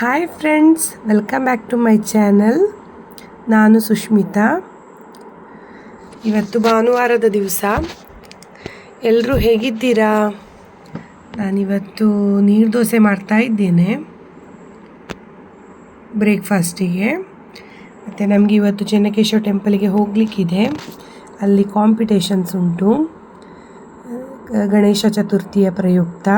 Hi friends welcome back to my channel ನಾನು ಸುಷ್ಮಿತಾ ಇವತ್ತು ಭಾನುವಾರದ ದಿವಸ. ಎಲ್ಲರೂ ಹೇಗಿದ್ದೀರಾ? ನಾನಿವತ್ತು ನೀರು ದೋಸೆ ಮಾಡ್ತಾ ಇದ್ದೇನೆ. ಬ್ರೇಕ್ಫಾಸ್ಟಿಗೆ ಮತ್ತು ನಮಗೆ ಇವತ್ತು ಚೆನ್ನಕೇಶವ ಟೆಂಪಲ್ಗೆ ಹೋಗಲಿಕ್ಕಿದೆ. ಅಲ್ಲಿ ಕಾಂಪಿಟೇಷನ್ಸ್ ಉಂಟು. ಗಣೇಶ ಚತುರ್ಥಿಯ ಪ್ರಯುಕ್ತ.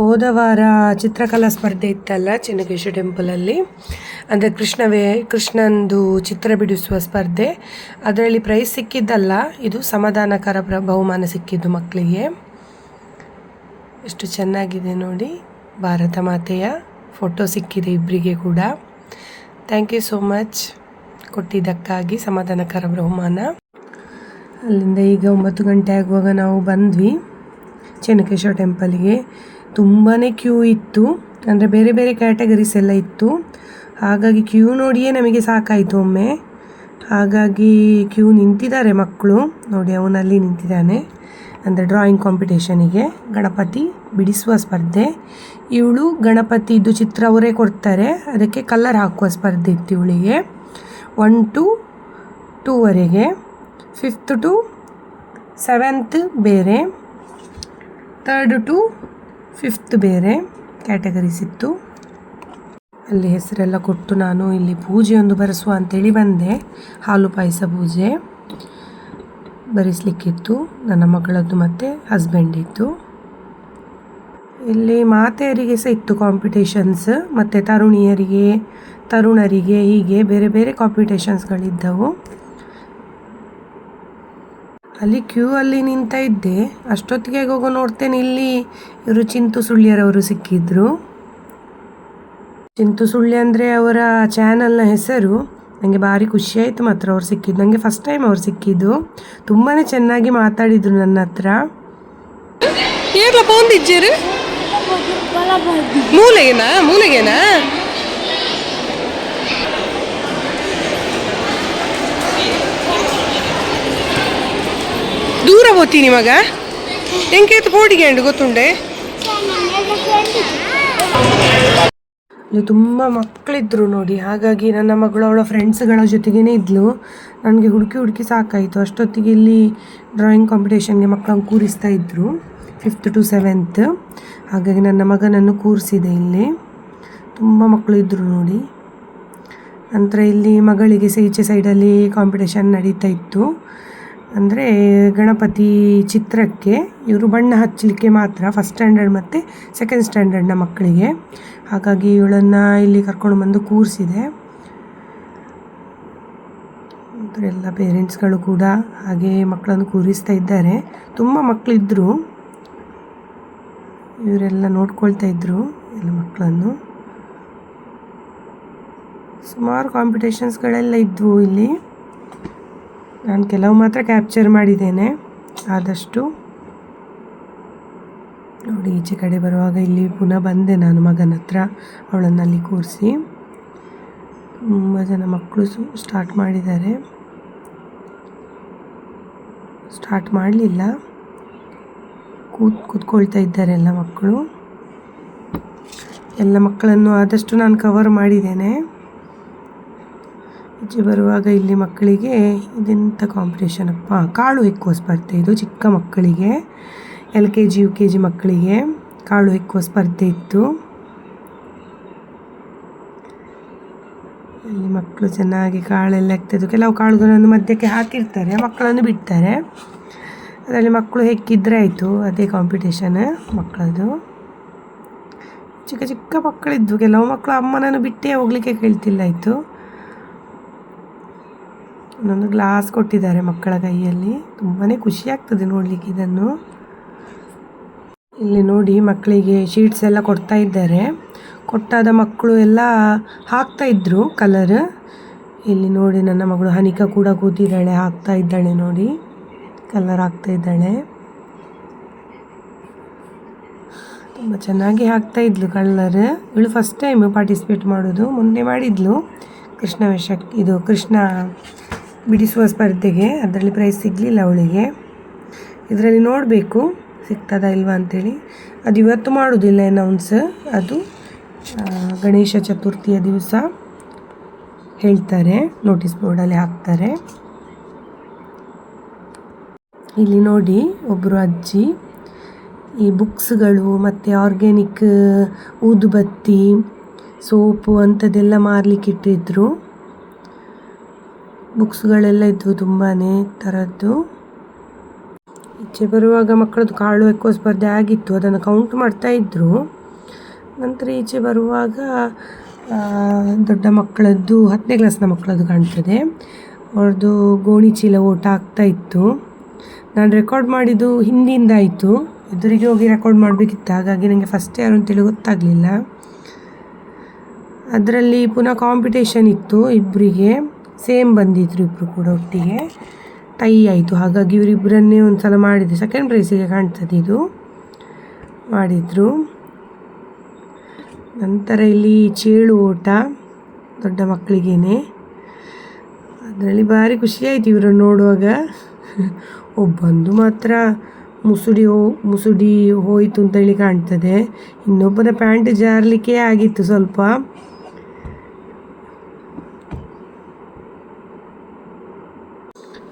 ಹೋದ ವಾರ ಚಿತ್ರಕಲಾ ಸ್ಪರ್ಧೆ ಇತ್ತಲ್ಲ ಚೆನ್ನಕೇಶ್ವರ ಟೆಂಪಲಲ್ಲಿ. ಅಂದರೆ ಕೃಷ್ಣವೇ, ಕೃಷ್ಣಂದು ಚಿತ್ರ ಬಿಡಿಸುವ ಸ್ಪರ್ಧೆ. ಅದರಲ್ಲಿ ಪ್ರೈಸ್ ಸಿಕ್ಕಿದ್ದಲ್ಲ, ಇದು ಸಮಾಧಾನಕರ ಪ್ರ, ಬಹುಮಾನ ಸಿಕ್ಕಿದ್ದು ಮಕ್ಕಳಿಗೆ. ಎಷ್ಟು ಚೆನ್ನಾಗಿದೆ ನೋಡಿ, ಭಾರತ ಮಾತೆಯ ಫೋಟೋ ಸಿಕ್ಕಿದೆ ಇಬ್ಬರಿಗೆ ಕೂಡ. ಥ್ಯಾಂಕ್ ಯು ಸೋ ಮಚ್ ಕೊಟ್ಟಿದ್ದಕ್ಕಾಗಿ ಸಮಾಧಾನಕರ ಬಹುಮಾನ. ಅಲ್ಲಿಂದ ಈಗ ಒಂಬತ್ತು ಗಂಟೆ ಆಗುವಾಗ ನಾವು ಬಂದ್ವಿ ಚೆನ್ನಕೇಶ್ವರ ಟೆಂಪಲ್ಗೆ ತುಂಬಾ ಕ್ಯೂ ಇತ್ತು. ಅಂದರೆ ಬೇರೆ ಬೇರೆ ಕ್ಯಾಟಗರೀಸ್ ಎಲ್ಲ ಇತ್ತು. ಹಾಗಾಗಿ ಕ್ಯೂ ನೋಡಿಯೇ ನಮಗೆ ಸಾಕಾಯಿತು ಒಮ್ಮೆ. ಹಾಗಾಗಿ ಕ್ಯೂ ನಿಂತಿದ್ದಾರೆ ಮಕ್ಕಳು. ನೋಡಿ, ಅವನಲ್ಲಿ ನಿಂತಿದ್ದಾನೆ. ಅಂದರೆ ಡ್ರಾಯಿಂಗ್ ಕಾಂಪಿಟೇಷನಿಗೆ ಗಣಪತಿ ಬಿಡಿಸುವ ಸ್ಪರ್ಧೆ. ಇವಳು ಗಣಪತಿದು ಚಿತ್ರ ಅವರೇ ಕೊಡ್ತಾರೆ. ಅದಕ್ಕೆ ಕಲರ್ ಹಾಕುವ ಸ್ಪರ್ಧೆ ಇತ್ತು ಇವಳಿಗೆ. ಒನ್ ಟು ಟೂವರೆಗೆ ಫಿಫ್ತ್ ಟು ಸೆವೆಂತ್ ಬೇರೆ. ತರ್ಡ್ ಟು ಫಿಫ್ತ್ ಬೇರೆ ಕ್ಯಾಟಗರೀಸ್ ಇತ್ತು. ಅಲ್ಲಿ ಹೆಸರೆಲ್ಲ ಕೊಟ್ಟು ನಾನು ಇಲ್ಲಿ ಪೂಜೆಯೊಂದು ಬರೆಸುವ ಅಂತೇಳಿ ಬಂದೆ. ಹಾಲು ಪಾಯಸ ಪೂಜೆ ಬರೆಸಲಿಕ್ಕಿತ್ತು. ನನ್ನ ಮಗಳದ್ದು ಮತ್ತು ಹಸ್ಬೆಂಡಿತ್ತು ಇಲ್ಲಿ ಮಾತೆಯರಿಗೆ ಸಹ ಇತ್ತು ಕಾಂಪಿಟೇಷನ್ಸ್ ಮತ್ತು ತರುಣಿಯರಿಗೆ, ತರುಣರಿಗೆ ಹೀಗೆ ಬೇರೆ ಬೇರೆ ಕಾಂಪಿಟೇಷನ್ಸ್ಗಳಿದ್ದವು ಅಲ್ಲಿ ಕ್ಯೂ ಅಲ್ಲಿ ನಿಂತ ಇದ್ದೆ. ಅಷ್ಟೊತ್ತಿಗೆ ಹೋಗೋ ನೋಡ್ತೇನೆ ಇಲ್ಲಿ ಇವರು ಚಿಂತು ಸುಳ್ಯರವರು ಸಿಕ್ಕಿದ್ರು. ಚಿಂತು ಸುಳ್ಯ ಅಂದರೆ ಅವರ ಚಾನಲ್ನ ಹೆಸರು. ನನಗೆ ಭಾರಿ ಖುಷಿ ಆಯಿತು ಮಾತ್ರ ಅವ್ರು ಸಿಕ್ಕಿದ್ದು. ನನಗೆ ಫಸ್ಟ್ ಟೈಮ್ ಅವ್ರು ಸಿಕ್ಕಿದ್ದು. ತುಂಬಾ ಚೆನ್ನಾಗಿ ಮಾತಾಡಿದರು ನನ್ನ ಹತ್ರ. ಮೂಲೆಗೆನಾ? ಮೂಲೆಗೆನಾ? ದೂರ ಹೋಗ್ತೀನಿ ಮಗ. ಎಂಕೇತು ಪೋಡಿಗೆ ಅಂಡು ಗೊತ್ತುಂಡೆ? ತುಂಬ ಮಕ್ಕಳಿದ್ರು ನೋಡಿ, ಹಾಗಾಗಿ ನನ್ನ ಮಗಳು ಅವಳ ಫ್ರೆಂಡ್ಸ್ಗಳ ಜೊತೆಗೇನೆ ಇದ್ಲು. ನನಗೆ ಹುಡುಕಿ ಹುಡುಕಿ ಸಾಕಾಯಿತು. ಅಷ್ಟೊತ್ತಿಗೆ ಇಲ್ಲಿ ಡ್ರಾಯಿಂಗ್ ಕಾಂಪಿಟೇಷನ್ಗೆ ಮಕ್ಕಳನ್ನು ಕೂರಿಸ್ತಾ ಇದ್ದರು ಫಿಫ್ತ್ ಟು ಸೆವೆಂತ್ ಹಾಗಾಗಿ ನನ್ನ ಮಗನನ್ನು ಕೂರಿಸಿದೆ ಇಲ್ಲಿ. ತುಂಬ ಮಕ್ಕಳು ಇದ್ದರು ನೋಡಿ. ನಂತರ ಇಲ್ಲಿ ಮಗಳಿಗೆ ಈಚೆ ಸೈಡಲ್ಲಿ ಕಾಂಪಿಟೇಷನ್ ನಡೀತಾ ಇತ್ತು. ಅಂದರೆ ಗಣಪತಿ ಚಿತ್ರಕ್ಕೆ ಇವರು ಬಣ್ಣ ಹಚ್ಚಲಿಕ್ಕೆ ಮಾತ್ರ ಫಸ್ಟ್ ಸ್ಟ್ಯಾಂಡರ್ಡ್ ಮತ್ತು ಸೆಕೆಂಡ್ ಸ್ಟ್ಯಾಂಡರ್ಡ್ನ ಮಕ್ಕಳಿಗೆ. ಹಾಗಾಗಿ ಇವಳನ್ನು ಇಲ್ಲಿ ಕರ್ಕೊಂಡು ಬಂದು ಕೂರಿಸಿದೆ. ಎಲ್ಲ ಪೇರೆಂಟ್ಸ್ಗಳು ಕೂಡ ಹಾಗೆ ಮಕ್ಕಳನ್ನು ಕೂರಿಸ್ತಾ ಇದ್ದಾರೆ. ತುಂಬ ಮಕ್ಕಳಿದ್ದರು ಇವರೆಲ್ಲ ನೋಡ್ಕೊಳ್ತಾ ಇದ್ದರು ಎಲ್ಲ ಮಕ್ಕಳನ್ನು. ಸುಮಾರು ಕಾಂಪಿಟೇಷನ್ಸ್ಗಳೆಲ್ಲ ಇದ್ವು ಇಲ್ಲಿ. ನಾನು ಕೆಲವು ಮಾತ್ರ ಕ್ಯಾಪ್ಚರ್ ಮಾಡಿದ್ದೇನೆ. ಆದಷ್ಟು ನೋಡಿ, ಈಚೆ ಕಡೆ ಬರುವಾಗ ಇಲ್ಲಿ ಪುನಃ ಬಂದೆ ನಾನು ಮಗನ ಹತ್ರ, ಅವಳನ್ನು ಅಲ್ಲಿ ಕೂರಿಸಿ. ತುಂಬ ಜನ ಮಕ್ಕಳು ಸ್ಟಾರ್ಟ್ ಮಾಡಿದ್ದಾರೆ. ಸ್ಟಾರ್ಟ್ ಮಾಡಲಿಲ್ಲ. ಕೂತ್, ಕೂತ್ಕೊಳ್ತಾ ಇದ್ದಾರೆ ಎಲ್ಲ ಮಕ್ಕಳು. ಎಲ್ಲ ಮಕ್ಕಳನ್ನು ಆದಷ್ಟು ನಾನು ಕವರ್ ಮಾಡಿದ್ದೇನೆ. ಈಚೆ ಬರುವಾಗ ಇಲ್ಲಿ ಮಕ್ಕಳಿಗೆ ಇದೆಂಥ ಕಾಂಪಿಟೇಷನ್ ಅಪ್ಪ? ಕಾಳು ಹೆಕ್ಕುವ ಸ್ಪರ್ಧೆ ಇದು, ಚಿಕ್ಕ ಮಕ್ಕಳಿಗೆ. L K G, U K G ಮಕ್ಕಳಿಗೆ ಕಾಳು ಹೆಕ್ಕುವ ಸ್ಪರ್ಧೆ ಇತ್ತು. ಇಲ್ಲಿ ಮಕ್ಕಳು ಚೆನ್ನಾಗಿ ಕಾಳೆಲ್ಲ ಹೆಕ್ತಿದ್ದು ಕೆಲವು ಕಾಳುಗಳನ್ನು ಮಧ್ಯಕ್ಕೆ ಹಾಕಿರ್ತಾರೆ, ಮಕ್ಕಳನ್ನು ಬಿಡ್ತಾರೆ. ಅದರಲ್ಲಿ ಮಕ್ಕಳು ಹೆಕ್ಕಿದ್ರೆ ಆಯಿತು, ಅದೇ ಕಾಂಪಿಟೇಷನ್ ಮಕ್ಕಳದು ಚಿಕ್ಕ ಚಿಕ್ಕ ಮಕ್ಕಳಿದ್ದು, ಕೆಲವು ಮಕ್ಕಳು ಅಮ್ಮನನ್ನು ಬಿಟ್ಟೇ ಹೋಗ್ಲಿಕ್ಕೆ ಕೇಳ್ತಿಲ್ಲ ಆಯಿತು. ಒಂದೊಂದು ಗ್ಲಾಸ್ ಕೊಟ್ಟಿದ್ದಾರೆ ಮಕ್ಕಳ ಕೈಯಲ್ಲಿ. ತುಂಬಾ ಖುಷಿ ಆಗ್ತದೆ ನೋಡಲಿಕ್ಕೆ ಇದನ್ನು. ಇಲ್ಲಿ ನೋಡಿ ಮಕ್ಕಳಿಗೆ ಶೀಟ್ಸ್ ಎಲ್ಲ ಕೊಡ್ತಾ ಇದ್ದಾರೆ. ಕೊಟ್ಟಾದ ಮಕ್ಕಳು ಎಲ್ಲ ಹಾಕ್ತಾ ಇದ್ರು ಕಲರ್. ಇಲ್ಲಿ ನೋಡಿ ನನ್ನ ಮಗಳು ಹನಿಕಾ ಕೂಡ ಕೂತಿದ್ದಾಳೆ, ಹಾಕ್ತಾ ಇದ್ದಾಳೆ ನೋಡಿ. ಕಲರ್ ಹಾಕ್ತಾ ಇದ್ದಾಳೆ. ತುಂಬ ಚೆನ್ನಾಗಿ ಹಾಕ್ತಾ ಇದ್ಲು ಕಲರ್. ಇವಳು ಫಸ್ಟ್ ಟೈಮ್ ಪಾರ್ಟಿಸಿಪೇಟ್ ಮಾಡೋದು. ಮುಂದೆ ಮಾಡಿದ್ಲು. ಕೃಷ್ಣ ವೇಷ, ಇದು ಕೃಷ್ಣ ಬಿಡಿಸುವ ಸ್ಪರ್ಧೆಗೆ ಅದರಲ್ಲಿ ಪ್ರೈಸ್ ಸಿಗಲಿಲ್ಲ ಅವಳಿಗೆ. ಇದರಲ್ಲಿ ನೋಡಬೇಕು ಸಿಗ್ತದಾ ಇಲ್ವಾ ಅಂತೇಳಿ. ಅದು ಇವತ್ತು ಮಾಡೋದಿಲ್ಲ ಅನೌನ್ಸ್ ಅದು ಗಣೇಶ ಚತುರ್ಥಿಯ ದಿವಸ ಹೇಳ್ತಾರೆ ನೋಟಿಸ್ ಬೋರ್ಡಲ್ಲಿ ಹಾಕ್ತಾರೆ. ಇಲ್ಲಿ ನೋಡಿ ಒಬ್ಬರು ಅಜ್ಜಿ, ಈ ಬುಕ್ಸ್ಗಳು ಮತ್ತು ಆರ್ಗ್ಯಾನಿಕ್ ಊದುಬತ್ತಿ, ಸೋಪು ಅಂಥದ್ದೆಲ್ಲ ಮಾರಲಿಕ್ಕೆ ಇಟ್ಟಿದ್ರು ಬುಕ್ಸ್ಗಳೆಲ್ಲ ಇದ್ವು ತುಂಬಾ ಥರದ್ದು ಈಚೆ ಬರುವಾಗ ಮಕ್ಕಳದ್ದು ಕಾಳು ಎಕ್ಕೋ ಸ್ಪರ್ಧೆ ಆಗಿತ್ತು, ಅದನ್ನು ಕೌಂಟ್ ಮಾಡ್ತಾ ಇದ್ದರು ನಂತರ ಈಚೆ ಬರುವಾಗ ದೊಡ್ಡ ಮಕ್ಕಳದ್ದು ಹತ್ತನೇ ಕ್ಲಾಸ್ನ ಮಕ್ಕಳದ್ದು ಕಾಣ್ತದೆ. ಅವ್ರದ್ದು ಗೋಣಿ ಚೀಲ ಓಟ ಆಗ್ತಾ ಇತ್ತು. ನಾನು ರೆಕಾರ್ಡ್ ಮಾಡಿದ್ದು ಹಿಂದಿಯಿಂದ ಆಯಿತು. ಎದುರಿಗೆ ಹೋಗಿ ರೆಕಾರ್ಡ್ ಮಾಡಬೇಕಿತ್ತು, ಹಾಗಾಗಿ ನನಗೆ ಫಸ್ಟ್ ಯಾರು ಅಂತೇಳಿ ಗೊತ್ತಾಗಲಿಲ್ಲ. ಅದರಲ್ಲಿ ಪುನಃ ಕಾಂಪಿಟೇಷನ್ ಇತ್ತು ಇಬ್ಬರಿಗೆ ಸೇಮ್ ಬಂದಿದ್ರು ಇಬ್ಬರು ಕೂಡ ಒಟ್ಟಿಗೆ. ಟೈ ಆಯಿತು. ಹಾಗಾಗಿ ಇವರಿಬ್ಬರನ್ನೇ ಒಂದು ಸಲ ಮಾಡಿದೆ ಸೆಕೆಂಡ್ ಪ್ರೈಸಿಗೆ ಕಾಣ್ತದೆ ಇದು. ಮಾಡಿದರು. ನಂತರ ಇಲ್ಲಿ ಚೇಳು ಓಟ, ದೊಡ್ಡ ಮಕ್ಕಳಿಗೇನೆ. ಅದರಲ್ಲಿ ಭಾರಿ ಖುಷಿಯಾಯಿತು ಇವರನ್ನು ನೋಡುವಾಗ. ಒಬ್ಬಂದು ಮಾತ್ರ ಮುಸುಡಿ ಹೋ, ಮುಸುಡಿ ಹೋಯಿತು ಅಂತೇಳಿ ಕಾಣ್ತದೆ. ಇನ್ನೊಬ್ಬನ ಪ್ಯಾಂಟ್ ಜಾರಲಿಕ್ಕೆ ಆಗಿತ್ತು ಸ್ವಲ್ಪ.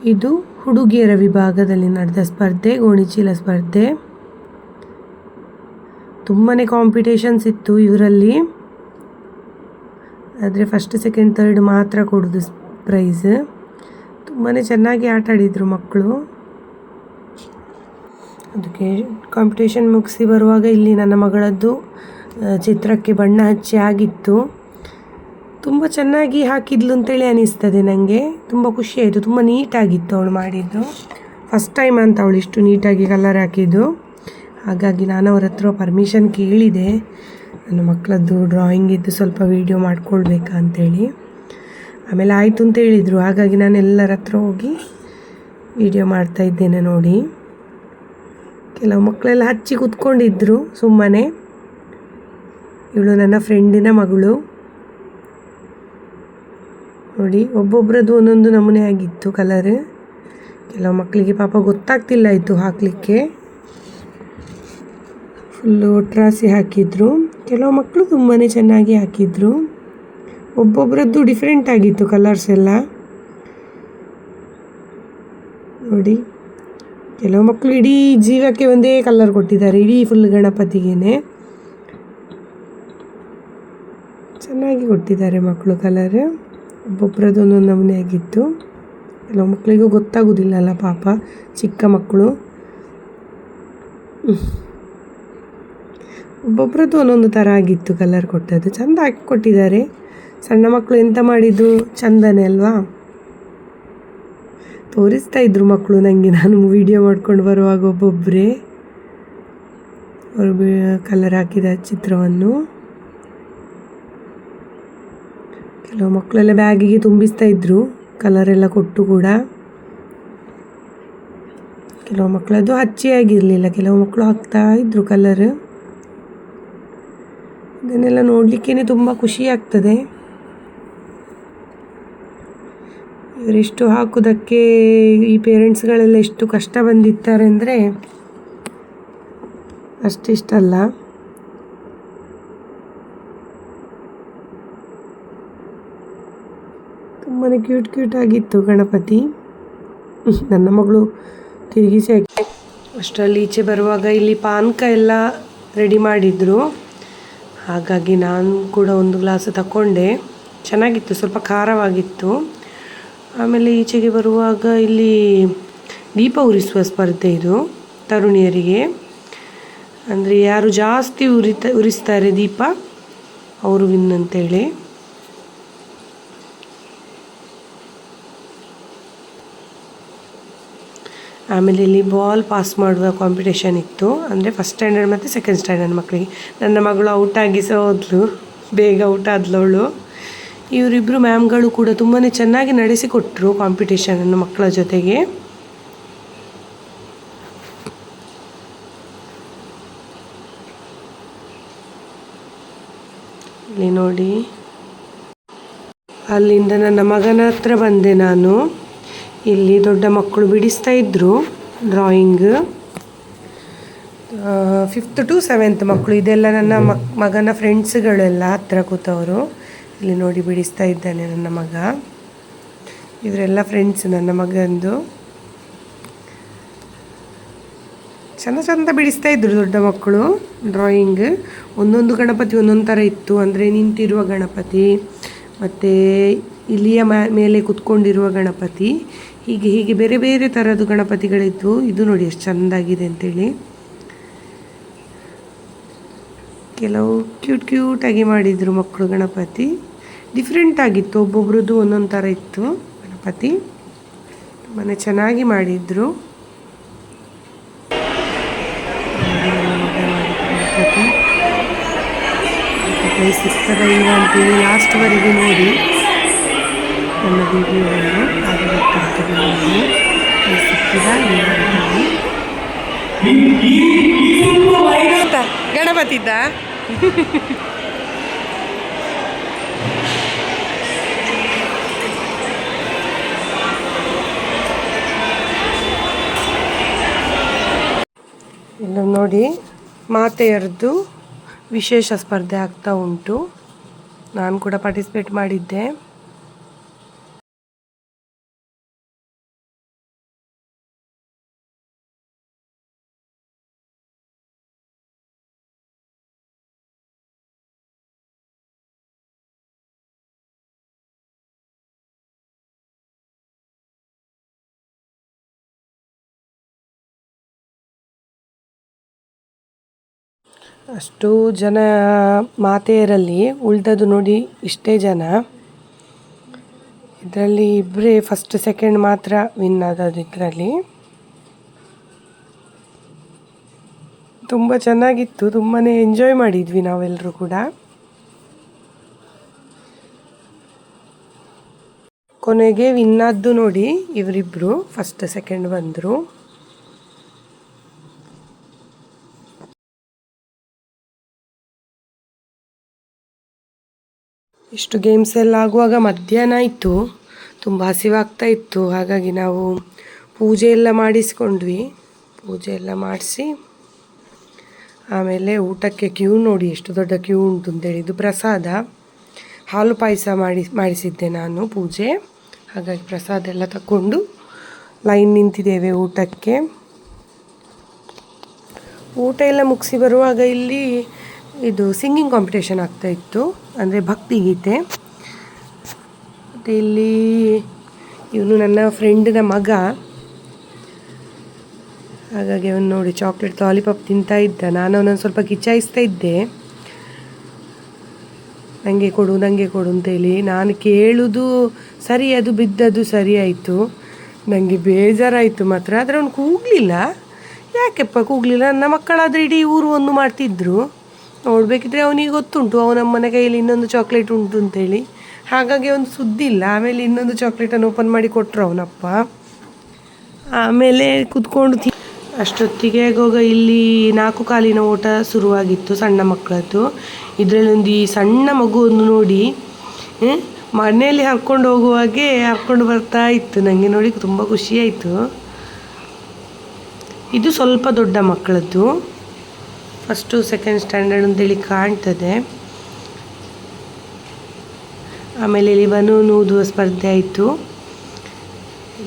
ಇದು ಹುಡುಗಿಯರ ವಿಭಾಗದಲ್ಲಿ ನಡೆದ ಸ್ಪರ್ಧೆ, ಗೋಣಿಚೀಲ ಸ್ಪರ್ಧೆ. ತುಂಬಾ ಕಾಂಪಿಟೇಷನ್ಸ್ ಇತ್ತು ಇವರಲ್ಲಿ. ಆದರೆ ಫಸ್ಟ್ ಸೆಕೆಂಡ್ ತರ್ಡ್ ಮಾತ್ರ ಕೊಡೋದು ಪ್ರೈಸ್ ತುಂಬಾ ಚೆನ್ನಾಗಿ ಆಟ ಆಡಿದರು ಮಕ್ಕಳು. ಅದಕ್ಕೆ ಕಾಂಪಿಟೇಷನ್ ಮುಗಿಸಿ ಬರುವಾಗ ಇಲ್ಲಿ ನನ್ನ ಮಗಳದ್ದು ಚಿತ್ರಕ್ಕೆ ಬಣ್ಣ ಹಚ್ಚಿ ಆಗಿತ್ತು. ತುಂಬ ಚೆನ್ನಾಗಿ ಹಾಕಿದ್ಲು ಅಂತೇಳಿ ಅನಿಸ್ತದೆ ನನಗೆ ತುಂಬ ಖುಷಿ ಆಯಿತು. ತುಂಬ ನೀಟಾಗಿತ್ತು ಅವಳು ಮಾಡಿದ್ದು. ಫಸ್ಟ್ ಟೈಮ್ ಅಂತ ಅವಳು ಇಷ್ಟು ನೀಟಾಗಿ ಕಲರ್ ಹಾಕಿದ್ದು. ಹಾಗಾಗಿ ನಾನು ಅವ್ರ ಹತ್ರ ಪರ್ಮಿಷನ್ ಕೇಳಿದೆ. ನನ್ನ ಮಕ್ಕಳದ್ದು ಡ್ರಾಯಿಂಗ್ ಇದ್ದು ಸ್ವಲ್ಪ ವೀಡಿಯೋ ಮಾಡ್ಕೊಳ್ಬೇಕಾ ಅಂತೇಳಿ. ಆಮೇಲೆ ಆಯಿತು ಅಂತ ಹೇಳಿದರು. ಹಾಗಾಗಿ ನಾನು ಎಲ್ಲರ ಹತ್ರ ಹೋಗಿ ವೀಡಿಯೋ ಮಾಡ್ತಾ ಇದ್ದೇನೆ ನೋಡಿ. ಕೆಲವು ಮಕ್ಕಳೆಲ್ಲ ಹಚ್ಚಿ ಕೂತ್ಕೊಂಡಿದ್ರು ಸುಮ್ಮನೆ. ಇವಳು ನನ್ನ ಫ್ರೆಂಡಿನ ಮಗಳು. ನೋಡಿ, ಒಬ್ಬೊಬ್ರದ್ದು ಒಂದೊಂದು ನಮೂನೆ ಆಗಿತ್ತು ಕಲರ್ ಕೆಲವು ಮಕ್ಕಳಿಗೆ ಪಾಪ ಗೊತ್ತಾಗ್ತಿಲ್ಲ ಇತ್ತು ಹಾಕಲಿಕ್ಕೆ. ಫುಲ್ಲು ಒಟ್ರಾಸಿ ಹಾಕಿದ್ರು. ಕೆಲವು ಮಕ್ಕಳು ತುಂಬಾ ಚೆನ್ನಾಗಿ ಹಾಕಿದ್ರು. ಒಬ್ಬೊಬ್ಬರದ್ದು ಡಿಫ್ರೆಂಟ್ ಆಗಿತ್ತು ಕಲರ್ಸ್ ಎಲ್ಲ. ನೋಡಿ, ಕೆಲವು ಮಕ್ಕಳು ಇಡೀ ಜೀವಕ್ಕೆ ಒಂದೇ ಕಲರ್ ಕೊಟ್ಟಿದ್ದಾರೆ, ಇಡೀ ಫುಲ್ ಗಣಪತಿಗೇನೆ. ಚೆನ್ನಾಗಿ ಕೊಟ್ಟಿದ್ದಾರೆ ಮಕ್ಕಳು ಕಲರ್ ಒಬ್ಬೊಬ್ಬರದ್ದು ಒಂದೊಂದು ನಮೂನೆ ಆಗಿತ್ತು. ಕೆಲವು ಮಕ್ಕಳಿಗೂ ಗೊತ್ತಾಗೋದಿಲ್ಲಲ್ಲ ಪಾಪ, ಚಿಕ್ಕ ಮಕ್ಕಳು. ಒಬ್ಬೊಬ್ಬರದ್ದು ಒಂದೊಂದು ಥರ ಆಗಿತ್ತು ಕಲರ್ ಕೊಟ್ಟದ್ದು. ಚೆಂದ ಹಾಕಿ ಕೊಟ್ಟಿದ್ದಾರೆ. ಸಣ್ಣ ಮಕ್ಕಳು ಎಂತ ಮಾಡಿದ್ದು ಚಂದನೇ ಅಲ್ವಾ? ತೋರಿಸ್ತಾ ಇದ್ರು ಮಕ್ಕಳು ನನಗೆ ನಾನು ವಿಡಿಯೋ ಮಾಡ್ಕೊಂಡು ಬರುವಾಗ ಒಬ್ಬೊಬ್ಬರೇ ಅವರು ಕಲರ್ ಹಾಕಿದ ಚಿತ್ರವನ್ನು. ಕೆಲವು ಮಕ್ಕಳೆಲ್ಲ ಬ್ಯಾಗಿಗೆ ತುಂಬಿಸ್ತಾ ಇದ್ರು. ಕಲರ್ ಎಲ್ಲ ಕೊಟ್ಟು ಕೂಡ. ಕೆಲವು ಮಕ್ಕಳದ್ದು ಹಚ್ಚಿ ಆಗಿರಲಿಲ್ಲ ಕೆಲವು ಮಕ್ಕಳು ಹಾಕ್ತಾ ಇದ್ರು ಕಲರ್ ಇದನ್ನೆಲ್ಲ ನೋಡಲಿಕ್ಕೇ ತುಂಬ ಖುಷಿ ಆಗ್ತದೆ. ಇವರೆಷ್ಟು ಹಾಕೋದಕ್ಕೆ ಈ ಪೇರೆಂಟ್ಸ್ಗಳೆಲ್ಲ ಎಷ್ಟು ಕಷ್ಟ ಬಂದಿರ್ತಾರೆ ಅಂದರೆ ಅಷ್ಟಿಷ್ಟಲ್ಲ. ತುಂಬಾ ಕ್ಯೂಟ್ ಕ್ಯೂಟ್ ಆಗಿತ್ತು ಗಣಪತಿ. ನನ್ನ ಮಗಳು ತಿರುಗಿಸಿ ಹಾಕಿ. ಅಷ್ಟರಲ್ಲಿ ಈಚೆ ಬರುವಾಗ ಇಲ್ಲಿ ಪಾನಕ ಎಲ್ಲ ರೆಡಿ ಮಾಡಿದ್ರು. ಹಾಗಾಗಿ ನಾನು ಕೂಡ ಒಂದು ಗ್ಲಾಸ್ ತಗೊಂಡೆ ಚೆನ್ನಾಗಿತ್ತು, ಸ್ವಲ್ಪ ಖಾರವಾಗಿತ್ತು. ಆಮೇಲೆ ಈಚೆಗೆ ಬರುವಾಗ ಇಲ್ಲಿ ದೀಪ ಉರಿಸುವ ಸ್ಪರ್ಧೆ ಇದು ತರುಣಿಯರಿಗೆ. ಅಂದರೆ ಯಾರು ಜಾಸ್ತಿ ಉರಿತ, ಉರಿಸ್ತಾರೆ ದೀಪ, ಅವರು ವಿನ್ ಅಂತೇಳಿ. ಆಮೇಲೆ ಇಲ್ಲಿ ಬಾಲ್ ಪಾಸ್ ಮಾಡುವ ಕಾಂಪಿಟೇಷನ್ ಇತ್ತು. ಅಂದರೆ ಫಸ್ಟ್ ಸ್ಟ್ಯಾಂಡರ್ಡ್ ಮತ್ತು ಸೆಕೆಂಡ್ ಸ್ಟ್ಯಾಂಡರ್ಡ್ ಮಕ್ಕಳಿಗೆ ನನ್ನ ಮಗಳು ಔಟ್ ಆಗಿ ಸಹ ಹೋದ್ಲು. ಬೇಗ ಔಟ್ ಆದ್ಲವಳು. ಇವರಿಬ್ಬರು ಮ್ಯಾಮ್ಗಳು ಕೂಡ ತುಂಬಾ ಚೆನ್ನಾಗಿ ನಡೆಸಿಕೊಟ್ರು ಕಾಂಪಿಟೇಷನನ್ನು ಮಕ್ಕಳ ಜೊತೆಗೆ. ಇಲ್ಲಿ ನೋಡಿ. ಅಲ್ಲಿಂದ ನನ್ನ ಮಗನ ಹತ್ರ ಬಂದೆ ನಾನು. ಇಲ್ಲಿ ದೊಡ್ಡ ಮಕ್ಕಳು ಬಿಡಿಸ್ತಾ ಇದ್ದರು ಡ್ರಾಯಿಂಗ್ ಫಿಫ್ತ್ ಟು ಸೆವೆಂತ್ ಮಕ್ಕಳು, ಇದೆಲ್ಲ ನನ್ನ ಮಕ್ ಮಗನ ಫ್ರೆಂಡ್ಸ್ಗಳೆಲ್ಲ ಹತ್ತಿರ ಕೂತವರು. ಇಲ್ಲಿ ನೋಡಿ ಬಿಡಿಸ್ತಾ ಇದ್ದಾನೆ ನನ್ನ ಮಗ. ಇವರೆಲ್ಲ ಫ್ರೆಂಡ್ಸ್ ನನ್ನ ಮಗಂದು. ಚೆಂದ ಚಂದ ಬಿಡಿಸ್ತಾ ಇದ್ರು ದೊಡ್ಡ ಮಕ್ಕಳು ಡ್ರಾಯಿಂಗ್ ಒಂದೊಂದು ಗಣಪತಿ ಒಂದೊಂದು ಥರ ಇತ್ತು, ಅಂದರೆ ನಿಂತಿರುವ ಗಣಪತಿ. ಮತ್ತು ಇಲಿಯ ಮೇಲೆ ಕುತ್ಕೊಂಡಿರುವ ಗಣಪತಿ. ಹೀಗೆ ಹೀಗೆ ಬೇರೆ ಬೇರೆ ಥರದ್ದು ಗಣಪತಿಗಳಿದ್ವು ಇದು ನೋಡಿ ಎಷ್ಟು ಚೆಂದಾಗಿದೆ ಅಂತೇಳಿ. ಕೆಲವು ಕ್ಯೂಟ್ ಕ್ಯೂಟಾಗಿ ಮಾಡಿದರು ಮಕ್ಕಳು ಗಣಪತಿ. ಡಿಫ್ರೆಂಟ್ ಆಗಿತ್ತು, ಒಬ್ಬೊಬ್ರದ್ದು ಒಂದೊಂದು ಥರ ಇತ್ತು ಗಣಪತಿ. ತುಂಬಾ ಚೆನ್ನಾಗಿ ಮಾಡಿದರು. ಗಣಪತಿ. ಸಿಗ್ತದ ಇಲ್ಲ ಅಂತೇಳಿ ಲಾಸ್ಟ್ವರೆಗೆ ನೋಡಿ. ನನ್ನ ವಿಡಿಯೋವನ್ನು ಹಾಗೆ ಕೈ ಸಿಕ್ಕಿದ ಇಲ್ಲ ಅಂತೇಳಿ ಗಣಪತಿ ಇದ್ದ? ಇಲ್ಲ ನೋಡಿ ಮಾತೆಯರದ್ದು ವಿಶೇಷ ಸ್ಪರ್ಧೆ ಆಗ್ತಾ ಉಂಟು. ನಾನು ಕೂಡ ಪಾರ್ಟಿಸಿಪೇಟ್ ಮಾಡಿದ್ದೆ. ಅಷ್ಟು ಜನ ಮಾತೆಯರಲ್ಲಿ ಉಳ್ದದ್ದು ನೋಡಿ ಇಷ್ಟೇ ಜನ. ಇದರಲ್ಲಿ ಇಬ್ಬರೇ ಫಸ್ಟ್ ಸೆಕೆಂಡ್ ಮಾತ್ರ ವಿನ್ ಆದದ್ದು ಇದರಲ್ಲಿ. ತುಂಬ ಚೆನ್ನಾಗಿತ್ತು ತುಂಬಾ ಎಂಜಾಯ್ ಮಾಡಿದ್ವಿ ನಾವೆಲ್ಲರೂ ಕೂಡ. ಕೊನೆಗೆ ವಿನ್ ಆದ್ದು ನೋಡಿ ಇವರಿಬ್ಬರು ಫಸ್ಟ್ ಸೆಕೆಂಡ್ ಬಂದರು. ಇಷ್ಟು ಗೇಮ್ಸ್ ಎಲ್ಲ ಆಗುವಾಗ ಮಧ್ಯಾಹ್ನ ಇತ್ತು ತುಂಬ ಹಸಿವಾಗ್ತಾ ಇತ್ತು. ಹಾಗಾಗಿ ನಾವು ಪೂಜೆ ಎಲ್ಲ ಮಾಡಿಸ್ಕೊಂಡ್ವಿ. ಪೂಜೆ ಎಲ್ಲ ಮಾಡಿಸಿ, ಆಮೇಲೆ ಊಟಕ್ಕೆ ಕ್ಯೂ ನೋಡಿ, ಎಷ್ಟು ದೊಡ್ಡ ಕ್ಯೂ ಉಂಟು ಅಂತೇಳಿ ಇದು ಪ್ರಸಾದ. ಹಾಲು ಪಾಯಸ ಮಾಡಿ, ಮಾಡಿಸಿದ್ದೆ ನಾನು ಪೂಜೆ. ಹಾಗಾಗಿ ಪ್ರಸಾದ ಎಲ್ಲ ತಗೊಂಡು ಲೈನ್ ನಿಂತಿದ್ದೇವೆ ಊಟಕ್ಕೆ. ಊಟ ಎಲ್ಲ ಮುಗಿಸಿ ಬರುವಾಗ ಇಲ್ಲಿ ಇದು ಸಿಂಗಿಂಗ್ ಕಾಂಪಿಟೇಷನ್ ಆಗ್ತಾ ಇತ್ತು, ಅಂದರೆ ಭಕ್ತಿಗೀತೆ ಮತ್ತು ಇಲ್ಲಿ ಇವನು ನನ್ನ ಫ್ರೆಂಡಿನ ಮಗ. ಹಾಗಾಗಿ ಅವನು ನೋಡಿ ಚಾಕ್ಲೇಟ್ ಲಾಲಿಪಾಪ್ ತಿಂತಾ ಇದ್ದ. ನಾನು ಅವನನ್ನು ಸ್ವಲ್ಪ ಕಿಚಾಯಿಸ್ತಾ ಇದ್ದೆ. ನನಗೆ ಕೊಡು ನನಗೆ ಕೊಡು ಅಂತೇಳಿ ನಾನು ಕೇಳುವುದು ಸರಿ, ಅದು ಬಿದ್ದದ್ದು ಸರಿ ಆಯಿತು. ನನಗೆ ಬೇಜಾರಾಯಿತು ಮಾತ್ರ, ಆದರೆ ಅವನು ಕೂಗಲಿಲ್ಲ. ಯಾಕೆಪ್ಪ ಕೂಗಲಿಲ್ಲ? ನನ್ನ ಮಕ್ಕಳಾದರೆ ಇಡೀ ಊರು ಒಂದು ಮಾಡ್ತಿದ್ರು. ನೋಡಬೇಕಿದ್ರೆ ಅವನಿಗೆ ಗೊತ್ತುಂಟು ಅವನಮ್ಮನ ಕೈಯಲ್ಲಿ ಇನ್ನೊಂದು ಚಾಕ್ಲೇಟ್ ಉಂಟು ಅಂತೇಳಿ. ಹಾಗಾಗಿ ಅವನು ಸುದ್ದಿ ಇಲ್ಲ, ಆಮೇಲೆ ಇನ್ನೊಂದು ಚಾಕ್ಲೇಟನ್ನು ಓಪನ್ ಮಾಡಿ ಕೊಟ್ಟರು ಅವನಪ್ಪ. ಆಮೇಲೆ ಕುತ್ಕೊಂಡು ತಿ ಅಷ್ಟೊತ್ತಿಗೆ ಆಗೋಗ ಇಲ್ಲಿ ನಾಲ್ಕು ಕಾಲಿನ ಓಟ ಶುರುವಾಗಿತ್ತು ಸಣ್ಣ ಮಕ್ಕಳದ್ದು. ಇದರಲ್ಲಿ ಒಂದು ಈ ಸಣ್ಣ ಮಗು ಒಂದು ನೋಡಿ ಮನೆಯಲ್ಲಿ ಹರ್ಕೊಂಡು ಹೋಗುವಾಗೆ ಹರ್ಕೊಂಡು ಬರ್ತಾ ಇತ್ತು. ನನಗೆ ನೋಡಿ ತುಂಬ ಖುಷಿಯಾಯಿತು ಇದು ಸ್ವಲ್ಪ ದೊಡ್ಡ ಮಕ್ಕಳದ್ದು. ಫಸ್ಟು ಸೆಕೆಂಡ್ ಸ್ಟ್ಯಾಂಡರ್ಡ್ ಅಂತೇಳಿ ಕಾಣ್ತದೆ. ಆಮೇಲೆ ಇಲ್ಲಿ ಬನೂನು ಊದುವ ಸ್ಪರ್ಧೆ ಆಯಿತು.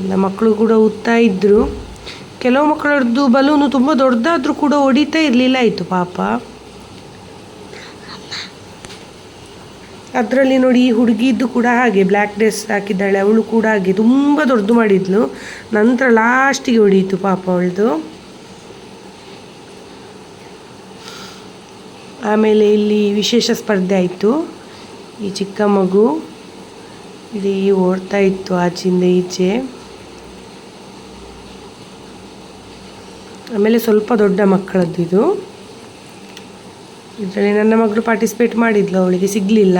ಎಲ್ಲ ಮಕ್ಕಳು ಕೂಡ ಊದ್ತಾ ಇದ್ದರು ಕೆಲವು ಮಕ್ಕಳದ್ದು ಬಲೂನು ತುಂಬ ದೊಡ್ಡದಾದರೂ ಕೂಡ ಹೊಡಿತಾ ಇರಲಿಲ್ಲ ಆಯಿತು ಪಾಪ. ಅದರಲ್ಲಿ ನೋಡಿ ಈ ಹುಡುಗಿದ್ದು ಕೂಡ ಹಾಗೆ ಬ್ಲ್ಯಾಕ್ ಡ್ರೆಸ್ ಹಾಕಿದ್ದಾಳೆ, ಅವಳು ಕೂಡ ಹಾಗೆ ತುಂಬ ದೊಡ್ಡದು ಮಾಡಿದ್ಲು. ನಂತರ ಲಾಸ್ಟಿಗೆ ಹೊಡೀತು ಪಾಪ ಅವಳದು. ಆಮೇಲೆ ಇಲ್ಲಿ ವಿಶೇಷ ಸ್ಪರ್ಧೆ ಆಯಿತು. ಈ ಚಿಕ್ಕ ಮಗು ಇಲ್ಲಿ ಓಡ್ತಾ ಇತ್ತು ಆಚೆಯಿಂದ ಈಚೆ. ಆಮೇಲೆ ಸ್ವಲ್ಪ ದೊಡ್ಡ ಮಕ್ಕಳದ್ದು ಇದು. ಇದರಲ್ಲಿ ನನ್ನ ಮಗಳು ಪಾರ್ಟಿಸಿಪೇಟ್ ಮಾಡಿದ್ಲು, ಅವಳಿಗೆ ಸಿಗಲಿಲ್ಲ.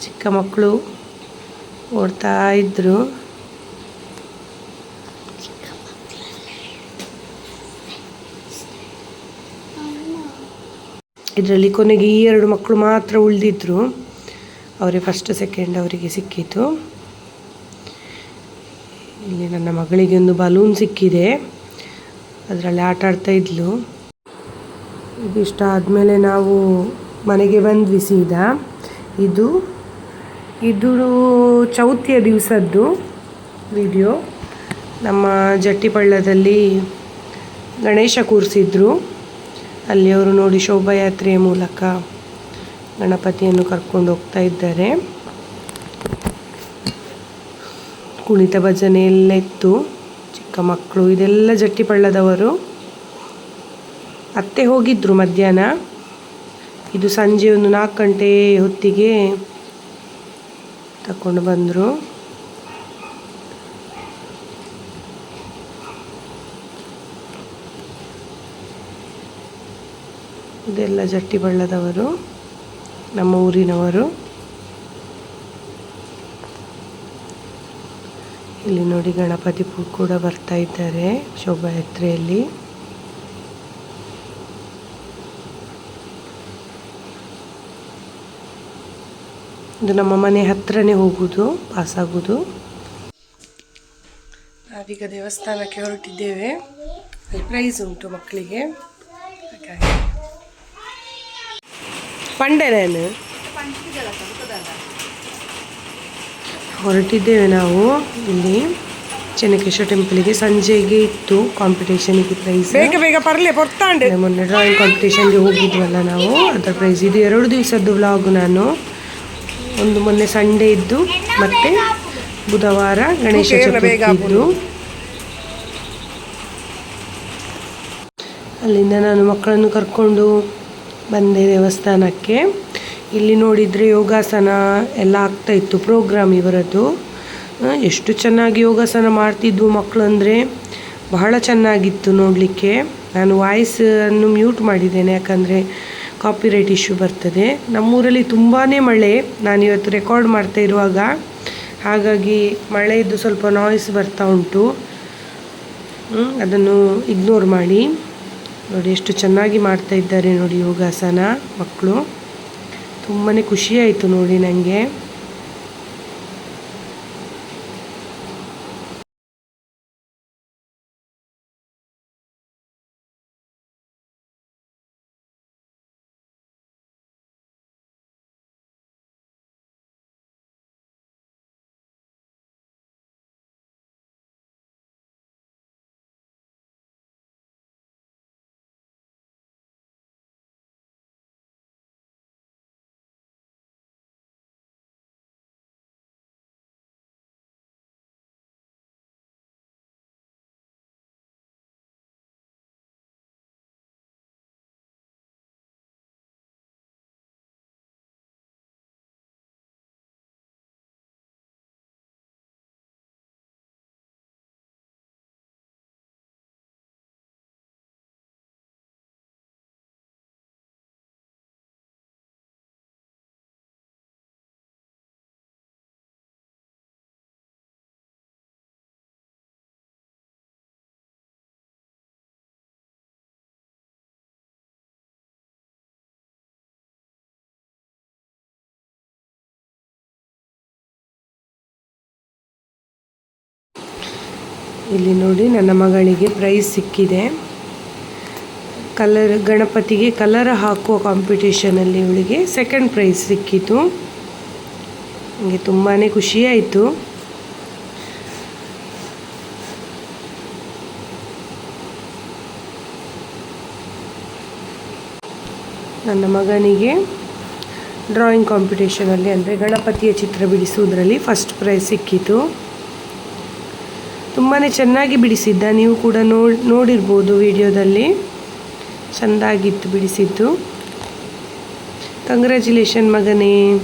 ಚಿಕ್ಕ ಮಕ್ಕಳು ಓಡ್ತಾ ಇದ್ದರು ಇದರಲ್ಲಿ ಕೊನೆಗೆ ಈ ಎರಡು ಮಕ್ಕಳು ಮಾತ್ರ ಉಳಿದಿದ್ರು. ಅವರೇ ಫಸ್ಟ್ ಸೆಕೆಂಡ್ ಅವರಿಗೆ ಸಿಕ್ಕಿತು ಇಲ್ಲಿ ನನ್ನ ಮಗಳಿಗೆ ಒಂದು ಬಲೂನ್ ಸಿಕ್ಕಿದೆ. ಅದರಲ್ಲಿ ಆಟ ಆಡ್ತಾ ಇದ್ಲು. ಇದಿಷ್ಟ ಆದಮೇಲೆ ನಾವು ಮನೆಗೆ ಬಂದ್ವಿ ಸೀದಾ. ಇದು ಇದು ಚೌತಿಯ ದಿವಸದ್ದು ವಿಡಿಯೋ ನಮ್ಮ ಜಟ್ಟಿಪಳ್ಳದಲ್ಲಿ ಗಣೇಶ ಕೂರಿಸಿದ್ರು. ಅಲ್ಲಿ ಅವರು ನೋಡಿ ಶೋಭಾಯಾತ್ರೆಯ ಮೂಲಕ ಗಣಪತಿಯನ್ನು ಕರ್ಕೊಂಡು ಹೋಗ್ತಾ ಇದ್ದಾರೆ. ಕುಣಿತ ಭಜನೆ ಎಲ್ಲ ಇತ್ತು ಚಿಕ್ಕ ಮಕ್ಕಳು, ಇದೆಲ್ಲ ಜಟ್ಟಿಪಳ್ಳದವರು ಅತ್ತೆ ಹೋಗಿದ್ದರು ಮಧ್ಯಾಹ್ನ. ಇದು ಸಂಜೆ ಒಂದು ನಾಲ್ಕು ಗಂಟೆ ಹೊತ್ತಿಗೆ ತಕೊಂಡು ಬಂದರು. ಇದೆಲ್ಲ ಜಟ್ಟಿಬಳ್ಳದವರು ನಮ್ಮ ಊರಿನವರು. ಇಲ್ಲಿ ನೋಡಿ ಗಣಪತಿ ಕೂಡ ಬರ್ತಾ ಇದ್ದಾರೆ ಶೋಭಾಯಾತ್ರೆಯಲ್ಲಿ. ಇದು ನಮ್ಮ ಮನೆ ಹತ್ರನೇ ಹೋಗುದು ಪಾಸ್ ನಾವೀಗ ದೇವಸ್ಥಾನಕ್ಕೆ ಹೊರಟಿದ್ದೇವೆ. ಸರ್ಪ್ರೈಸ್ ಪ್ರೈಸ್ ಉಂಟು ಮಕ್ಕಳಿಗೆ. ಪಂಡೆ ನಾನು. ಹೊರಟಿದ್ದೇವೆ ನಾವು ಇಲ್ಲಿ ಚೆನ್ನಕೇಶ್ವರ ಟೆಂಪಲ್ಗೆ. ಸಂಜೆಗೆ ಇತ್ತು ಕಾಂಪಿಟೇಷನ್ಗೆ ಪ್ರೈಸ್ ಬೇಗ ಬೇಗ ಪರ್ಲೆ ಬರ್ತಾಂಡೆ. ಮೊನ್ನೆ ಡ್ರಾಯಿಂಗ್ ಕಾಂಪಿಟೇಷನ್ಗೆ ಹೋಗಿದ್ವಲ್ಲ ನಾವು ಅದರ ಪ್ರೈಸ್ ಇದು ಎರಡು ದಿವಸದ್ದು ವ್ಲಾಗ್ ನಾನು. ಒಂದು ಮೊನ್ನೆ ಸಂಡೇ ಇದ್ದು ಮತ್ತೆ ಬುಧವಾರ ಗಣೇಶ ಚತುರ್ಥಿ ಇದ್ದು. ಅಲ್ಲಿಂದ ನಾನು ಮಕ್ಕಳನ್ನು ಕರ್ಕೊಂಡು ಬಂದೆ ದೇವಸ್ಥಾನಕ್ಕೆ. ಇಲ್ಲಿ ನೋಡಿದರೆ ಯೋಗಾಸನ ಎಲ್ಲ ಆಗ್ತಾ ಇತ್ತು ಪ್ರೋಗ್ರಾಮ್ ಇವರದ್ದು. ಎಷ್ಟು ಚೆನ್ನಾಗಿ ಯೋಗಾಸನ ಮಾಡ್ತಿದ್ವು ಮಕ್ಕಳು ಅಂದರೆ ಬಹಳ ಚೆನ್ನಾಗಿತ್ತು ನೋಡಲಿಕ್ಕೆ. ನಾನು ವಾಯ್ಸನ್ನು ಮ್ಯೂಟ್ ಮಾಡಿದ್ದೇನೆ, ಯಾಕಂದರೆ ಕಾಪಿರೈಟ್ ಇಶ್ಯೂ ಬರ್ತದೆ. ನಮ್ಮೂರಲ್ಲಿ ತುಂಬಾ ಮಳೆ ನಾನು ಇವತ್ತು ರೆಕಾರ್ಡ್ ಮಾಡ್ತಾ ಇರುವಾಗ. ಹಾಗಾಗಿ ಮಳೆಯದ್ದು ಸ್ವಲ್ಪ ನಾಯ್ಸ್ ಬರ್ತಾ ಉಂಟು. ಅದನ್ನು ಇಗ್ನೋರ್ ಮಾಡಿ. ನೋಡಿ ಎಷ್ಟು ಚೆನ್ನಾಗಿ ಮಾಡ್ತಾ ಇದ್ದಾರೆ ನೋಡಿ ಯೋಗಾಸನ ಮಕ್ಕಳು. ತುಂಬಾ ಖುಷಿಯಾಯಿತು ನೋಡಿ ನನಗೆ ಇಲ್ಲಿ ನೋಡಿ ನನ್ನ ಮಗಳಿಗೆ ಪ್ರೈಸ್ ಸಿಕ್ಕಿದೆ. ಕಲರ್ ಗಣಪತಿಗೆ ಕಲರ್ ಹಾಕುವ ಕಾಂಪಿಟೇಷನಲ್ಲಿ ಇವಳಿಗೆ ಸೆಕೆಂಡ್ ಪ್ರೈಸ್ ಸಿಕ್ಕಿತು. ನನಗೆ ತುಂಬಾ ಖುಷಿಯಾಯಿತು. ನನ್ನ ಮಗನಿಗೆ ಡ್ರಾಯಿಂಗ್ ಕಾಂಪಿಟೇಷನಲ್ಲಿ ಅಂದರೆ ಗಣಪತಿಯ ಚಿತ್ರ ಬಿಡಿಸುವುದರಲ್ಲಿ ಫಸ್ಟ್ ಪ್ರೈಸ್ ಸಿಕ್ಕಿತು. ತುಂಬಾ ಚೆನ್ನಾಗಿ ಬಿಡಿಸಿದ್ದ. ನೀವು ಕೂಡ ನೋಡಿ, ನೋಡಿರ್ಬೋದು ವಿಡಿಯೋದಲ್ಲಿ. ಚೆಂದಾಗಿತ್ತು ಬಿಡಿಸಿದ್ದು. ಕಂಗ್ರ್ಯಾಚುಲೇಷನ್ ಮಗನೇ.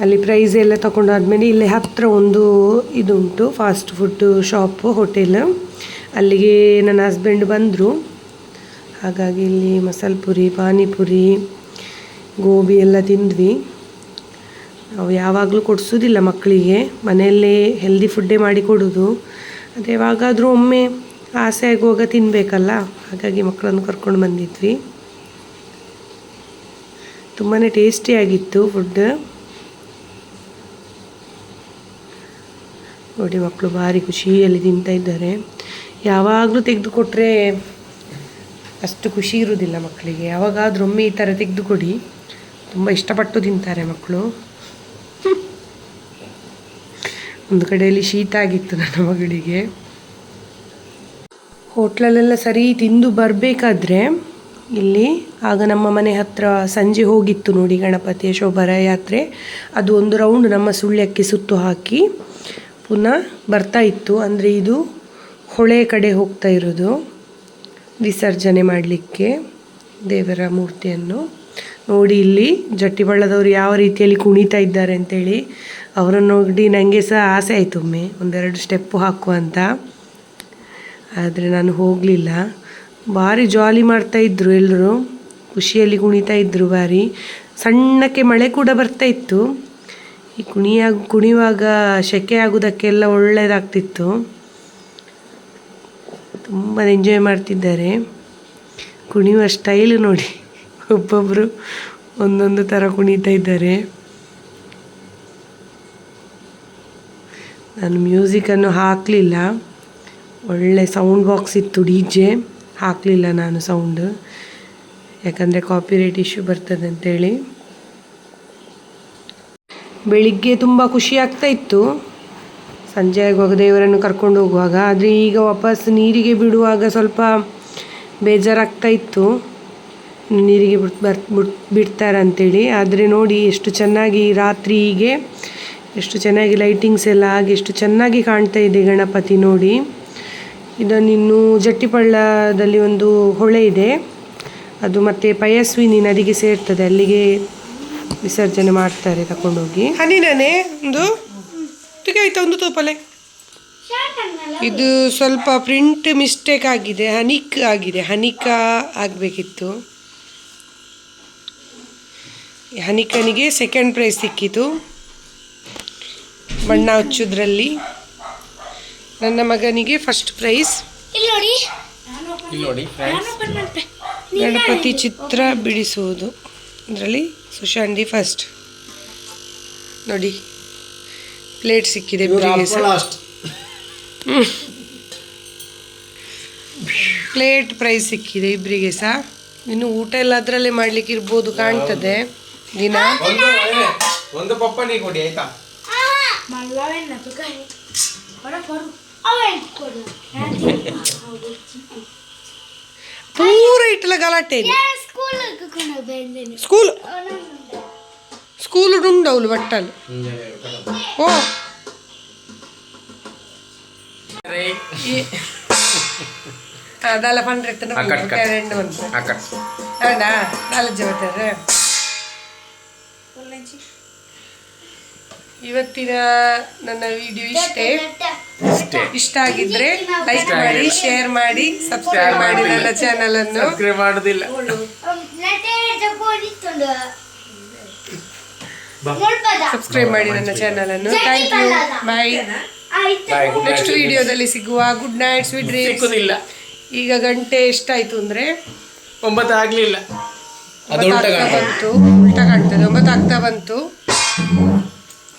ಅಲ್ಲಿ ಪ್ರೈಸ್ ಎಲ್ಲ ತೊಗೊಂಡಾದ್ಮೇಲೆ ಇಲ್ಲಿ ಹತ್ತಿರ ಒಂದು ಇದುಂಟು ಫಾಸ್ಟ್ ಫುಡ್ ಶಾಪು ಹೋಟೆಲ್ ಅಲ್ಲಿಗೆ ನನ್ನ ಹಸ್ಬೆಂಡ್ ಬಂದರು. ಹಾಗಾಗಿ ಇಲ್ಲಿ ಮಸಾಲೆ ಪುರಿ, ಪಾನಿಪುರಿ, ಗೋಬಿ ಎಲ್ಲ ತಿಂದ್ವಿ. ನಾವು ಯಾವಾಗಲೂ ಕೊಡಿಸೋದಿಲ್ಲ ಮಕ್ಕಳಿಗೆ. ಮನೆಯಲ್ಲೇ ಹೆಲ್ದಿ ಫುಡ್ಡೇ ಮಾಡಿ ಕೊಡೋದು. ಅದು ಯಾವಾಗಾದರೂ ಒಮ್ಮೆ ಆಸೆ ಆಗುವಾಗ ತಿನ್ನಬೇಕಲ್ಲ ಹಾಗಾಗಿ ಮಕ್ಕಳನ್ನು ಕರ್ಕೊಂಡು ಬಂದಿದ್ವಿ. ತುಂಬಾ ಟೇಸ್ಟಿಯಾಗಿತ್ತು ಫುಡ್ ನೋಡಿ ಮಕ್ಕಳು ಭಾರಿ ಖುಷಿಯಲ್ಲಿ ತಿಂತಾ ಇದ್ದಾರೆ. ಯಾವಾಗಲೂ ತೆಗೆದುಕೊಟ್ರೆ ಅಷ್ಟು ಖುಷಿ ಇರುವುದಿಲ್ಲ ಮಕ್ಕಳಿಗೆ. ಯಾವಾಗಾದ್ರೂ ಒಮ್ಮೆ ಈ ಥರ ತೆಗೆದುಕೊಡಿ. ತುಂಬ ಇಷ್ಟಪಟ್ಟು ತಿಂತಾರೆ ಮಕ್ಕಳು. ಒಂದು ಕಡೆಯಲ್ಲಿ ಶೀತ ಆಗಿತ್ತು ನನ್ನ ಮಗಳಿಗೆ. ಹೋಟ್ಲಲ್ಲೆಲ್ಲ ಸರಿ ತಿಂದು ಬರಬೇಕಾದ್ರೆ ಇಲ್ಲಿ ಆಗ ನಮ್ಮ ಮನೆ ಹತ್ರ ಸಂಜೆ ಹೋಗಿತ್ತು ನೋಡಿ ಗಣಪತಿಯ ಶೋಭರ ಯಾತ್ರೆ ಅದು ಒಂದು ರೌಂಡ್ ನಮ್ಮ ಸುಳ್ಯಕ್ಕೆ ಸುತ್ತು ಹಾಕಿ ಪುನಃ ಬರ್ತಾ ಇತ್ತು. ಅಂದರೆ ಇದು ಹೊಳೆ ಕಡೆ ಹೋಗ್ತಾ ಇರೋದು. ವಿಸರ್ಜನೆ ಮಾಡಲಿಕ್ಕೆ ದೇವರ ಮೂರ್ತಿಯನ್ನು. ನೋಡಿ ಇಲ್ಲಿ ಜಟ್ಟಿಬಳ್ಳದವರು ಯಾವ ರೀತಿಯಲ್ಲಿ ಕುಣಿತಾ ಇದ್ದಾರೆ ಅಂತೇಳಿ ಅವರನ್ನು ನೋಡಿ ನನಗೆ ಸಹ ಆಸೆ ಆಯಿತು ಒಮ್ಮೆ. ಒಂದೆರಡು ಸ್ಟೆಪ್ಪು ಹಾಕುವ ಅಂತ. ಆದರೆ ನಾನು ಹೋಗಲಿಲ್ಲ. ಭಾರಿ ಜಾಲಿ ಮಾಡ್ತಾ ಇದ್ದರು ಎಲ್ಲರೂ ಖುಷಿಯಲ್ಲಿ ಕುಣಿತಾ ಇದ್ದರು ಭಾರಿ. ಸಣ್ಣಕ್ಕೆ ಮಳೆ ಕೂಡ ಬರ್ತಾ ಇತ್ತು. ಈ ಕುಣಿಯ, ಕುಣಿಯುವಾಗ ಸೆಕೆ ಆಗೋದಕ್ಕೆಲ್ಲ ಒಳ್ಳೆಯದಾಗ್ತಿತ್ತು ತುಂಬ ಎಂಜಾಯ್ ಮಾಡ್ತಿದ್ದಾರೆ. ಕುಣಿಯುವ ಸ್ಟೈಲ್ ನೋಡಿ. ಒಬ್ಬೊಬ್ಬರು ಒಂದೊಂದು ಥರ ಕುಣಿತಾ ಇದ್ದಾರೆ. ನಾನು ಮ್ಯೂಸಿಕನ್ನು ಹಾಕಲಿಲ್ಲ. ಒಳ್ಳೆ ಸೌಂಡ್ ಬಾಕ್ಸ್ ಇತ್ತು ಡಿ ಜೆ ಹಾಕಲಿಲ್ಲ ನಾನು ಸೌಂಡ್ ಯಾಕಂದರೆ ಕಾಪಿರೈಟ್ ಇಶ್ಯೂ ಬರ್ತದೆ ಅಂತೇಳಿ ಬೆಳಿಗ್ಗೆ ತುಂಬ ಖುಷಿ ಆಗ್ತಾ ಇತ್ತು. ಸಂಜೆ ಆಗುವಾಗ ದೇವರನ್ನು ಕರ್ಕೊಂಡು ಹೋಗುವಾಗ. ಆದರೆ ಈಗ ವಾಪಸ್ ನೀರಿಗೆ ಬಿಡುವಾಗ ಸ್ವಲ್ಪ ಬೇಜಾರಾಗ್ತಾ ಇತ್ತು. ನೀರಿಗೆ ಬಿಟ್ ಬಿಡ್ತಾರೆ ಅಂತೇಳಿ ಆದರೆ ನೋಡಿ ಎಷ್ಟು ಚೆನ್ನಾಗಿ ರಾತ್ರಿ ಹೀಗೆ ಎಷ್ಟು ಚೆನ್ನಾಗಿ ಲೈಟಿಂಗ್ಸ್ ಎಲ್ಲ ಆಗಿ ಎಷ್ಟು ಚೆನ್ನಾಗಿ ಕಾಣ್ತಾ ಇದೆ ಗಣಪತಿ ನೋಡಿ. ಇದನ್ನಿನ್ನು ಜಟ್ಟಿಪಳ್ಳದಲ್ಲಿ ಒಂದು ಹೊಳೆ ಇದೆ. ಅದು ಮತ್ತೆ ಪಯಸ್ವಿನಿ ನದಿಗೆ ಸೇರ್ತದೆ. ಅಲ್ಲಿಗೆ ವಿಸರ್ಜನೆ ಮಾಡ್ತಾರೆ ತಗೊಂಡೋಗಿ ಹನಿನೇ ಒಂದು ಆಯ್ತಾ ಒಂದು ತೋಪಲೆ. ಇದು ಸ್ವಲ್ಪ ಪ್ರಿಂಟ್ ಮಿಸ್ಟೇಕ್ ಆಗಿದೆ. ಹನಿಕ್ ಆಗಿದೆ. ಹನಿಕ ಆಗಬೇಕಿತ್ತು. ಹನಿಕನಿಗೆ ಸೆಕೆಂಡ್ ಪ್ರೈಸ್ ಸಿಕ್ಕಿತು. ಬಣ್ಣ ಹಚ್ಚೋದ್ರಲ್ಲಿ ನನ್ನ ಮಗನಿಗೆ ಫಸ್ಟ್ ಪ್ರೈಸ್ ಇಲ್ಲಿ ನೋಡಿ ಇಲ್ಲಿ ನೋಡಿ ನಾನು open ಮಾಡ್ತೆ. ಗಣಪತಿ ಚಿತ್ರ ಬಿಡಿಸುವುದು. ಇದರಲ್ಲಿ ಸುಶಾಂಡಿ ಫಸ್ಟ್ ನೋಡಿ ಪ್ಲೇಟ್ ಸಿಕ್ಕಿದೆ ಇಬ್ಬರಿಗೆ ಸಹ. ಲಾಸ್ಟ್ ಪ್ಲೇಟ್ ಪ್ರೈಸ್ ಸಿಕ್ಕಿದೆ ಇಬ್ಬರಿಗೆ ಸಹ. ಇನ್ನು ಊಟ ಎಲ್ಲ ಅದರಲ್ಲೇ ಮಾಡ್ಲಿಕ್ಕೆ ಇರ್ಬೋದು ಕಾಣ್ತದೆ ದಿನ. ಒಂದು ಏ, ಒಂದು ಪಪ್ಪನಿ ಕೊಡಿ ಆಯ್ತಾ? మళ్ళా వెళ్ళినట్టు కానీ పూర ఇట్లా గలాటేది. స్కూల్. స్కూల్ ఉండవులు బట్టలు. ఓ. దాని పండ్రెత్తు రెండు అవునా? చెబుతారు. ಇವತ್ತಿನ ನನ್ನ ವಿಡಿಯೋ ಇಷ್ಟೇ. ಇಷ್ಟ. ಆಗಿದ್ರೆ ಲೈಕ್ ಮಾಡಿ ಶೇರ್ ಮಾಡಿ ಸಬ್ಸ್ಕ್ರೈಬ್ ಮಾಡಿ ನನ್ನ ಚಾನಲ್ ಅನ್ನು. ಸಬ್ಸ್ಕ್ರೈಬ್ ಮಾಡೋದಿಲ್ಲ. ಸಬ್ಸ್ಕ್ರೈಬ್ ಮಾಡಿ ನನ್ನ ಚಾನಲ್ ಅನ್ನು. ಥ್ಯಾಂಕ್ ಯು ಬಾಯ್ ನೆಕ್ಸ್ಟ್ ವಿಡಿಯೋದಲ್ಲಿ ಸಿಗುವ ಗುಡ್ ನೈಟ್ ಸ್ವೀಟ್ ಡ್ರೀಮ್ಸ್ ಸಿಕ್ಕುದಿಲ್ಲ. ಈಗ ಗಂಟೆ ಎಷ್ಟಾಯ್ತು ಅಂದ್ರೆ? ಒಂಬತ್ತು ಆಗ್ಲಿಲ್ಲ. ಬಂತು. ಉಲ್ಟಾ ಕಾಣ್ತದೆ. ಒಂಬತ್ತು ಆಗ್ತಾ ಬಂತು.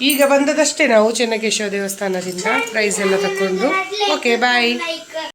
ಈಗ ಬಂದದಷ್ಟೇ ನಾವು ಚೆನ್ನಕೇಶವ ದೇವಸ್ಥಾನದಿಂದ ಪ್ರೈಸ್ ಎಲ್ಲ ತಕೊಂಡು. Okay bye